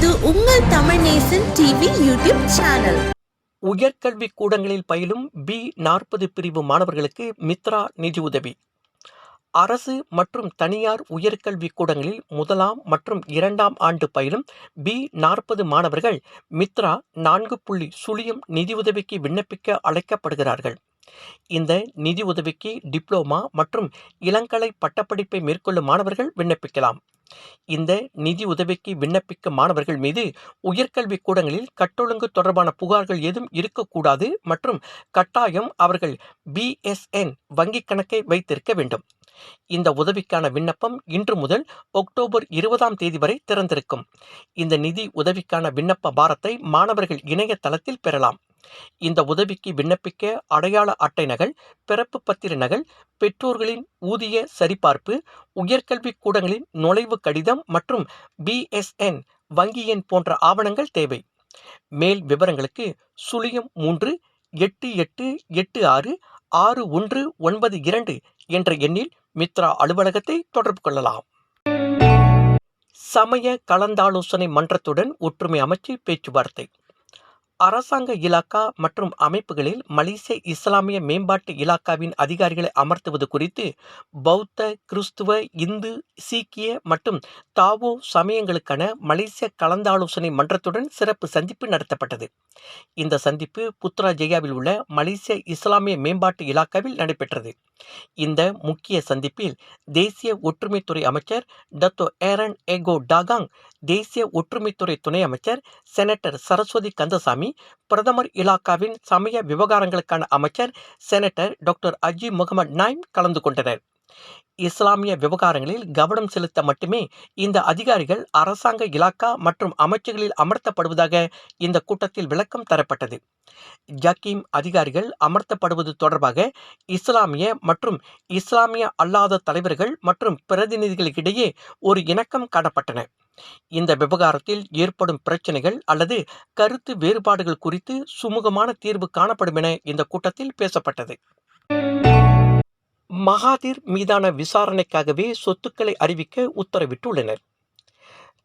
இது உங்கள் Tamil Nesan TV YouTube channel. உயர்கல்வி கூடங்களில் பயிலும் பி நாற்பது பிரிவு மாணவர்களுக்கு மித்ரா நிதி உதவி. அரசு மற்றும் தனியார் உயர்கல்வி கூடங்களில் முதலாம் மற்றும் இரண்டாம் ஆண்டு பயிலும் பி நாற்பது மாணவர்கள் மித்ரா நான்கு புள்ளி சுழியம் நிதியுதவிக்கு விண்ணப்பிக்க அழைக்கப்படுகிறார்கள். இந்த நிதி உதவிக்கு டிப்ளோமா மற்றும் இளங்கலை பட்டப்படிப்பை மேற்கொள்ளும் மாணவர்கள் விண்ணப்பிக்கலாம். இந்த நிதி உதவிக்கு விண்ணப்பிக்கும் மாணவர்கள் மீது உயர்கல்வி கூடங்களில் கட்டொழுங்கு தொடர்பான புகார்கள் எதுவும் இருக்கக்கூடாது மற்றும் கட்டாயம் அவர்கள் பிஎஸ்என் வங்கிக் கணக்கை வைத்திருக்க வேண்டும். இந்த உதவிக்கான விண்ணப்பம் இன்று முதல் அக்டோபர் இருபதாம் தேதி வரை திறந்திருக்கும். இந்த நிதி உதவிக்கான விண்ணப்ப பாரத்தை மாணவர்கள் இணையதளத்தில் பெறலாம். இந்த உதவிக்கு விண்ணப்பிக்க அடையாள அட்டை நகல் பிறப்பு பத்திர நகல் பெற்றோர்களின் ஊதிய சரிபார்ப்பு உயர்கல்விக் கூடங்களின் நுழைவு கடிதம் மற்றும் பிஎஸ்என் வங்கி எண் போன்ற ஆவணங்கள் தேவை. மேல் விவரங்களுக்கு சுழியம் மூன்று எட்டு எட்டு எட்டு ஆறு ஆறு ஒன்று ஒன்பது இரண்டு என்ற எண்ணில் மித்ரா அலுவலகத்தை தொடர்பு கொள்ளலாம். சமய கலந்தாலோசனை மன்றத்துடன் ஒற்றுமை அமைச்சு பேச்சுவார்த்தை. அரசாங்க இலாக்கா மற்றும் அமைப்புகளில் மலேசிய இஸ்லாமிய மேம்பாட்டு இலாக்காவின் அதிகாரிகளை அமர்த்துவது குறித்து பௌத்த கிறிஸ்துவ இந்து சீக்கிய மற்றும் தாவோ சமயங்களுக்கான மலேசிய கலந்தாலோசனை மன்றத்துடன் சிறப்பு சந்திப்பு நடத்தப்பட்டது. இந்த சந்திப்பு புத்ரா ஜெயாவில் உள்ள மலேசிய இஸ்லாமிய மேம்பாட்டு இலாக்காவில் நடைபெற்றது. இந்த முக்கிய சந்திப்பில் தேசிய ஒற்றுமைத்துறை அமைச்சர் டத்தோ ஏரன் ஏகோ டாகாங் தேசிய ஒற்றுமைத்துறை துணை அமைச்சர் செனட்டர் சரஸ்வதி கந்தசாமி பிரதமர் இலாக்காவின் சமய விவகாரங்களுக்கான அமைச்சர் senator doctor Aji Muhammad Naim கலந்து கொண்டனர். இஸ்லாமிய விவகாரங்களில் கவனம் செலுத்த மட்டுமே இந்த அதிகாரிகள் அரசாங்க இலாக்கா மற்றும் அமைச்சுகளில் அமர்த்தப்படுவதாக இந்த கூட்டத்தில் விளக்கம் தரப்பட்டது. ஜக்கீம் அதிகாரிகள் அமர்த்தப்படுவது தொடர்பாக இஸ்லாமிய மற்றும் இஸ்லாமிய அல்லாத தலைவர்கள் மற்றும் பிரதிநிதிகளுக்கிடையே ஒரு இணக்கம் காணப்பட்டன. இந்த விவகாரத்தில் ஏற்படும் பிரச்சனைகள் அல்லது கருத்து வேறுபாடுகள் குறித்து சுமூகமான தீர்வு காணப்படும் என இந்த கூட்டத்தில் பேசப்பட்டது. மகாதீர் மீதான விசாரணைக்காகவே சொத்துக்களை அறிவிக்க உத்தரவிட்டுள்ளனர்.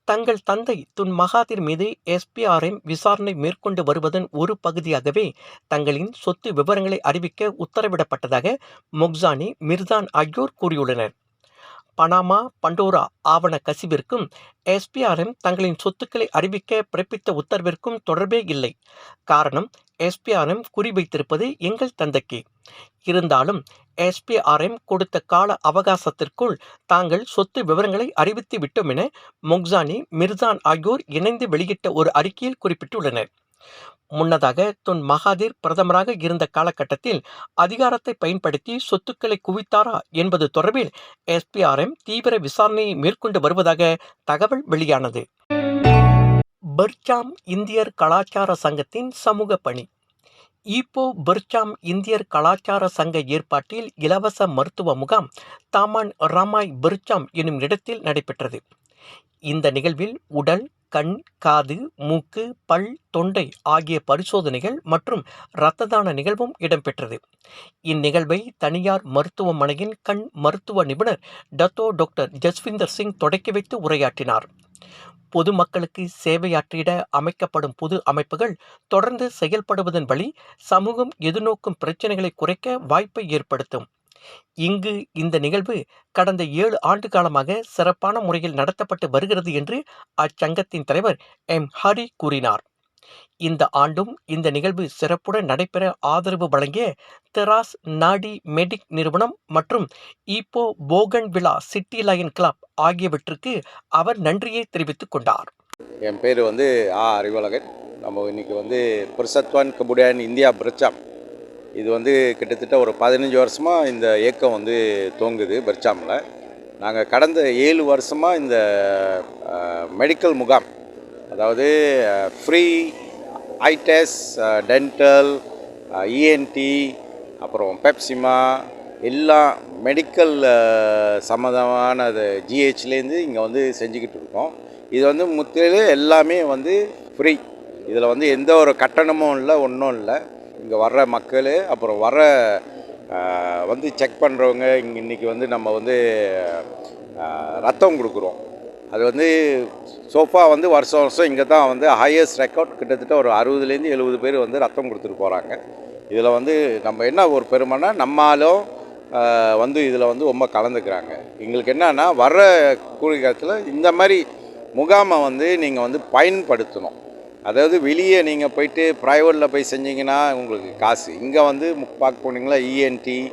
தங்கள் தந்தை துன் மகாதீர் மீது எஸ்பிஆர்எம் விசாரணை மேற்கொண்டு வருவதன் ஒரு பகுதியாகவே தங்களின் சொத்து விவரங்களை அறிவிக்க உத்தரவிடப்பட்டதாக மொக்சானி மிர்தான் ஆகியோர் கூறியுள்ளனர். பனாமா பண்டோரா ஆவண கசிவிற்கும் எஸ்பிஆர்எம் தங்களின் சொத்துக்களை அறிவிக்க பிறப்பித்த உத்தரவிற்கும் தொடர்பே இல்லை. காரணம் எஸ்பிஆர்எம் குறிவைத்திருப்பது எங்கள் தந்தைக்கு. இருந்தாலும் எஸ்பிஆர்எம் கொடுத்த கால அவகாசத்திற்குள் தாங்கள் சொத்து விவரங்களை அறிவித்து விட்டோம் என மொக்சானி மிர்சான் ஆகியோர் இணைந்து வெளியிட்ட ஒரு அறிக்கையில் குறிப்பிட்டுள்ளனர். முன்னதாக துன் மகாதீர் பிரதமராக இருந்த காலகட்டத்தில் அதிகாரத்தை பயன்படுத்தி சொத்துக்களை குவித்தாரா என்பது தொடர்பில் எஸ்பிஆர்எம் தீவிர விசாரணையை மேற்கொண்டு வருவதாக தகவல் வெளியானது. பெர்ச்சாம் இந்தியர் கலாச்சார சங்கத்தின் சமூக பணி. ஈப்போ பெர்ச்சாம் இந்தியர் கலாச்சார சங்க ஏற்பாட்டில் இலவச மருத்துவ முகாம் தாமான் ராமாய் பெர்ச்சாம் எனும் இடத்தில் நடைபெற்றது. இந்த நிகழ்வில் உடல் கண் காது மூக்கு பல் தொண்டை ஆகிய பரிசோதனைகள் மற்றும் இரத்த தான நிகழ்வும் இடம்பெற்றது. இந்நிகழ்வை தனியார் மருத்துவமனையின் கண் மருத்துவ நிபுணர் டத்தோ டாக்டர் ஜஸ்விந்தர் சிங் தொடக்கி வைத்து உரையாற்றினார். பொதுமக்களுக்கு சேவையாற்றிட அமைக்கப்படும் பொது அமைப்புகள் தொடர்ந்து செயல்படுவதன் வழி சமூகம் எதிர்நோக்கும் பிரச்சனைகளை குறைக்க வாய்ப்பை ஏற்படுத்தும். இங்கு இந்த நிகழ்வு கடந்த ஏழு ஆண்டு காலமாக சிறப்பான முறையில் நடத்தப்பட்டு வருகிறது என்று அச்சங்கத்தின் தலைவர் எம். ஹரி கூறினார். இந்த ஆண்டும் இந்த நிகழ்வு சிறப்புடன் நடைபெற ஆதரவு வழங்கிய தெராஸ் நாடி மெடிக் நிறுவனம் மற்றும் ஈப்போ போகன் விழா சிட்டி லயன் கிளப் ஆகியவற்றுக்கு அவர் நன்றியை தெரிவித்துக் கொண்டார். என் பேர் வந்து ஆ அறிவழகன் நம்ம இன்னைக்கு வந்து புருஷத்வான் கபுடியான் இந்தியா பிரச்சாம். இது வந்து கிட்டத்தட்ட ஒரு பதினஞ்சு வருஷமாக இந்த இயக்கம் வந்து தோங்குது பிரச்சாமில். நாங்கள் கடந்த ஏழு வருஷமாக இந்த மெடிக்கல் முகாம் அதாவது ஃப்ரீ ஐ டென்டல் இஎன்டி அப்புறம் பெப்சிமா எல்லா மெடிக்கல் சம்மந்தமான ஜிஹெச்லேருந்து இங்கே வந்து செஞ்சுக்கிட்டு இருக்கோம் இது வந்து முற்றிலும் எல்லாமே வந்து ஃப்ரீ இதில் வந்து எந்த ஒரு கட்டணமும் இல்லை ஒன்றும் இல்லை. இங்கே வர்ற மக்கள் அப்புறம் வர வந்து செக் பண்ணுறவங்க இங்கே இன்றைக்கி வந்து நம்ம வந்து ரத்தம் கொடுக்குறோம். அது வந்து சோஃபா வந்து வருஷம் வருஷம் இங்கே தான் வந்து ஹையஸ்ட் ரெக்கார்ட் கிட்டத்தட்ட ஒரு அறுபதுலேருந்து எழுபது பேர் வந்து ரத்தம் கொடுத்துட்டு போகிறாங்க இதில் வந்து நம்ம என்ன ஒரு பெருமைனா நம்மளும் வந்து இதில் வந்து ரொம்ப கலந்துக்கிறாங்க. எங்களுக்கு என்னன்னா வர்ற கூலிகாலத்தில் இந்த மாதிரி முகாமை வந்து நீங்கள் வந்து பயன்படுத்தணும். அதாவது வெளியே நீங்கள் போயிட்டு ப்ரைவேட்டில் போய் செஞ்சீங்கன்னா உங்களுக்கு காசு. இங்கே வந்து மு- பார்க்க போனீங்களா? இஎன்டி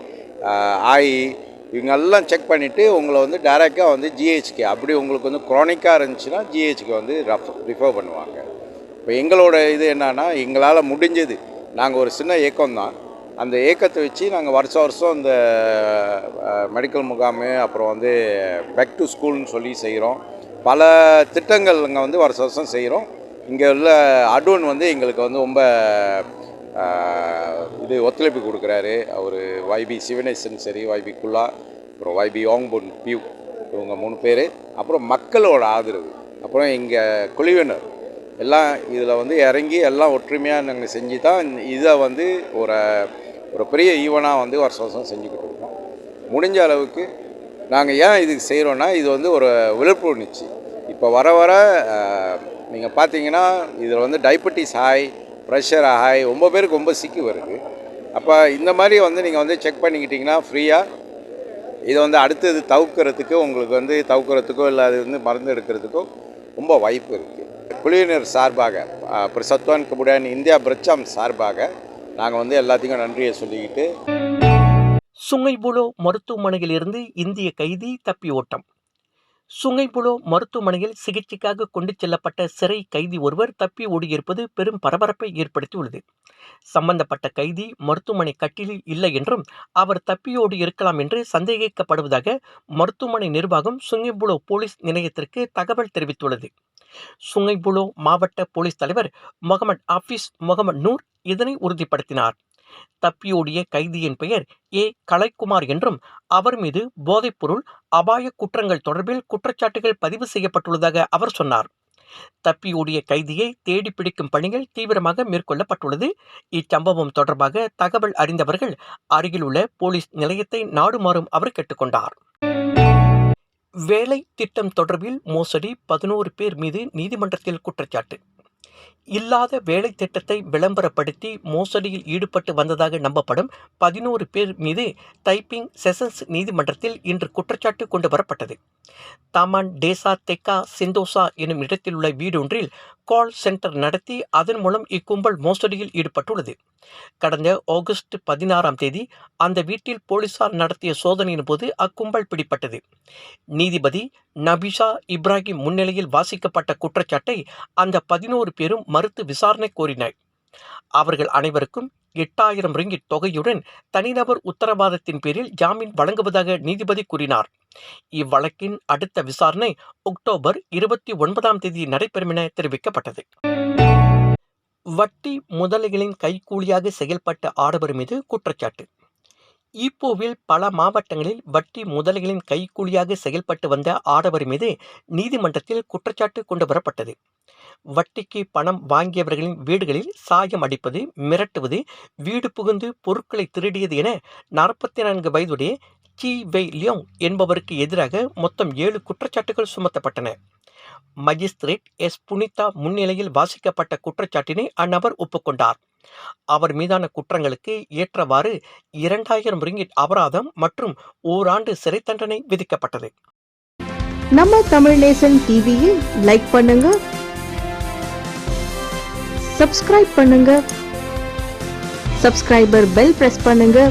ஆய் இவங்கெல்லாம் செக் பண்ணிவிட்டு உங்களை வந்து டைரெக்டாக வந்து ஜிஹெச்கே அப்படி உங்களுக்கு வந்து குரோனிக்காக இருந்துச்சுன்னா ஜிஹெச்கே வந்து ரஃப் ரிஃபர் பண்ணுவாங்க. இப்போ எங்களோட இது என்னன்னா எங்களால் முடிஞ்சது. நாங்கள் ஒரு சின்ன இயக்கம் தான். அந்த இயக்கத்தை வச்சு நாங்கள் வருஷம் வருஷம் இந்த மெடிக்கல் முகாமு அப்புறம் வந்து பேக் டு ஸ்கூல்னு சொல்லி செய்கிறோம் பல திட்டங்கள் இங்கே வந்து வருஷம் வருஷம் செய்கிறோம் இங்கே உள்ள அட்வன் வந்து எங்களுக்கு வந்து ரொம்ப இது ஒத்துழைப்பு கொடுக்குறாரு. அவர் வைபி சிவனேசன் சரி வைபி குல்லா அப்புறம் வைபி ஓங்பொன் பியூ இவங்க மூணு பேர். அப்புறம் மக்களோட ஆதரவு. அப்புறம் இங்கே குழுவினர். எல்லாம் இதில் வந்து இறங்கி எல்லாம் ஒற்றுமையாக நாங்கள் செஞ்சு தான் இதை வந்து ஒரு ஒரு பெரிய ஈவனாக வந்து வருஷம் வருஷம் செஞ்சுக்கிட்டு இருக்கோம். முடிஞ்ச அளவுக்கு நாங்கள் ஏன் இதுக்கு செய்கிறோன்னா இது வந்து ஒரு விழிப்புணர்ச்சி. இப்போ வர வர நீங்கள் பார்த்தீங்கன்னா இதில் வந்து diabetes high pressure high ah, ரொம்ப பேருக்கு ரொம்ப சிக்கு வருது. அப்போ இந்த மாதிரி வந்து நீங்கள் வந்து செக் பண்ணிக்கிட்டிங்கன்னா ஃப்ரீயாக இதை வந்து அடுத்தது தவுக்கிறதுக்கு உங்களுக்கு வந்து தவுக்கிறதுக்கோ இல்லை அது வந்து மருந்து எடுக்கிறதுக்கோ ரொம்ப வாய்ப்பு இருக்குது குழுவினர் சார்பாக அப்புறம் சத்வான் கபுடான் இந்தியா பிரச்சாம் சார்பாக நாங்கள் வந்து எல்லாத்துக்கும் நன்றியை சொல்லிக்கிட்டு சுங்கைபுலோ மருத்துவமனையிலிருந்து இந்திய கைதி தப்பி ஓட்டம். சுங்கைபுலோ மருத்துவமனையில் சிகிச்சைக்காக கொண்டு செல்லப்பட்ட சிறை கைதி ஒருவர் தப்பி ஓடியிருப்பது பெரும் பரபரப்பை ஏற்படுத்தியுள்ளது. சம்பந்தப்பட்ட கைதி மருத்துவமனை கட்டிலில் இல்லை என்றும் அவர் தப்பியோடி இருக்கலாம் என்று சந்தேகிக்கப்படுவதாக மருத்துவமனை நிர்வாகம் சுங்கைபுலோ போலீஸ் நிலையத்திற்கு தகவல் தெரிவித்துள்ளது. சுங்கைபுலோ மாவட்ட போலீஸ் தலைவர் முகமது ஆஃபீஸ் முகமது நூர் இதனை உறுதிப்படுத்தினார். தப்பியோடிய கைதியின் பெயர் ஏ. கலைக்குமார் என்றும் அவர் மீது போதைப்பொருள் அபாய குற்றங்கள் தொடர்பில் குற்றச்சாட்டுகள் பதிவு செய்யப்பட்டுள்ளதாக அவர் சொன்னார். தப்பியோடிய கைதியை தேடி பிடிக்கும் பணிகள் தீவிரமாக மேற்கொள்ளப்பட்டுள்ளது. இச்சம்பவம் தொடர்பாக தகவல் அறிந்தவர்கள் அருகில் உள்ள போலீஸ் நிலையத்தை நாடுமாறும் அவர் கேட்டுக்கொண்டார். வேலை திட்டம் தொடர்பில் மோசடி பதினோரு பேர் மீது நீதிமன்றத்தில் குற்றச்சாட்டு. இல்லாத வேலை திட்டத்தை விளம்பரப்படுத்தி மோசடியில் ஈடுபட்டு வந்ததாக நம்பப்படும் பதினோரு பேர் மீது தைப்பிங் செஷன்ஸ் நீதிமன்றத்தில் இன்று குற்றச்சாட்டு கொண்டு வரப்பட்டது. தாமான் டேசா தெக்கா சிந்தோசா எனும் இடத்தில் உள்ள வீடொன்றில் கால் சென்டர் நடத்தி அதன் மூலம் இக்கும்பல் மோசடியில் ஈடுபட்டுள்ளது. கடந்த ஆகஸ்ட் பதினாறாம் தேதி அந்த வீட்டில் போலீசார் நடத்திய சோதனையின் போது அக்கும்பல் பிடிப்பட்டது நீதிபதி நபிஷா இப்ராஹிம் முன்னிலையில் வாசிக்கப்பட்ட குற்றச்சாட்டை அந்த பதினோரு பேரும் மறுத்து விசாரணை கோரினர். அவர்கள் அனைவருக்கும் எட்டாயிரம் ரிங்கிட் தொகையுடன் தனிநபர் உத்தரவாதத்தின் பேரில் ஜாமீன் வழங்குவதாக நீதிபதி கூறினார். இவ்வழக்கின் அடுத்த விசாரணை அக்டோபர் இருபத்தி ஒன்பதாம் தேதி நடைபெறும் என தெரிவிக்கப்பட்டது. வட்டி முதலைகளின் கைக்கூலியாக செயல்பட்ட ஆடவர் மீது குற்றச்சாட்டு. ஈப்போவில் பல மாவட்டங்களில் வட்டி முதலைகளின் கைக்கூலியாக செயல்பட்டு வந்த ஆடவர் மீது நீதிமன்றத்தில் குற்றச்சாட்டு கொண்டு வரப்பட்டது. வட்டிக்கு பணம் வாங்கியவர்களின் வீடுகளில் சாயம் அடிப்பது மிரட்டுவது வீடு புகுந்து பொருட்களை திருடியது என நாற்பத்தி நான்கு வயதுடைய கி வெய் லியோங் என்பவருக்கு எதிராக மொத்தம் ஏழு குற்றச்சாட்டுகள் சுமத்தப்பட்டன. Magistrate S. புனிதா முன்னிலையில் வாசிக்கப்பட்ட குற்றச்சாட்டினை அந்நபர் ஒப்புக்கொண்டார். அவர் மீதான குற்றங்களுக்கு ஏற்றவாறு இரண்டாயிரம் ரிங்கிட் அபராதம் மற்றும் ஓராண்டு சிறை தண்டனை விதிக்கப்பட்டது. நம்ம தமிழ் நேசன் டிவியை லைக் பண்ணுங்க. சப்ஸ்கிரைப் பண்ணுங்க. சப்ஸ்கிரைபர் பெல் பிரஸ் பண்ணுங்க.